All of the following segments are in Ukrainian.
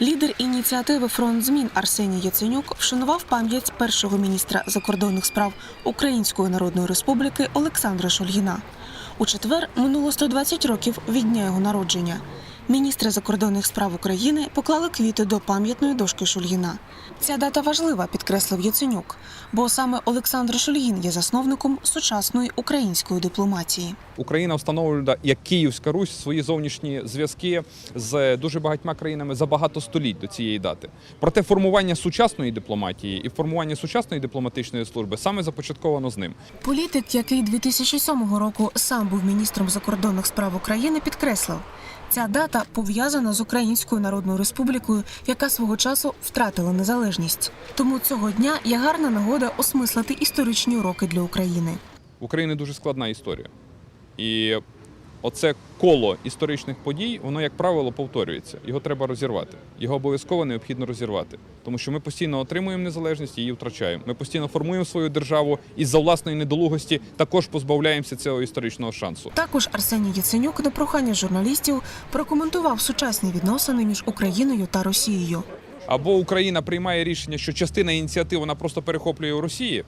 Лідер ініціативи Фронт змін Арсеній Яценюк вшанував пам'ять першого міністра закордонних справ Української Народної Республіки Олександра Шульгіна. У четвер минуло 120 років від дня його народження. Міністри закордонних справ України поклали квіти до пам'ятної дошки Шульгіна. Ця дата важлива, підкреслив Яценюк, бо саме Олександр Шульгін є засновником сучасної української дипломатії. Україна встановлювала як Київська Русь свої зовнішні зв'язки з дуже багатьма країнами за багато століть до цієї дати. Проте формування сучасної дипломатії і формування сучасної дипломатичної служби саме започатковано з ним. Політик, який 2007 року сам був міністром закордонних справ України, підкреслив, ця дата пов'язана з Українською Народною Республікою, яка свого часу втратила незалежність. Тому цього дня є гарна нагода осмислити історичні уроки для України. України дуже складна історія. І оце коло історичних подій, воно, як правило, повторюється. Його треба розірвати. Його обов'язково необхідно розірвати. Тому що ми постійно отримуємо незалежність і її втрачаємо. Ми постійно формуємо свою державу і за власної недолугості також позбавляємося цього історичного шансу. Також Арсеній Яценюк на прохання журналістів прокоментував сучасні відносини між Україною та Росією. Або Україна приймає рішення, що частина ініціатив вона просто перехоплює у Росії,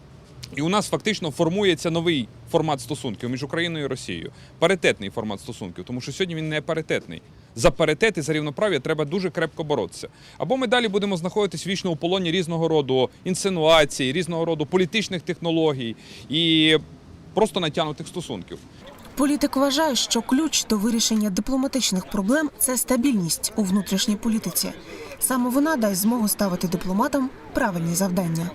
і у нас фактично формується новий формат стосунків між Україною і Росією. Паритетний формат стосунків, тому що сьогодні він не паритетний. За паритет і за рівноправ'я треба дуже крепко боротися. Або ми далі будемо знаходитись вічно у полоні різного роду інсинуацій, різного роду політичних технологій і просто натягнутих стосунків. Політик вважає, що ключ до вирішення дипломатичних проблем це стабільність у внутрішній політиці. Саме вона дасть змогу ставити дипломатам правильні завдання.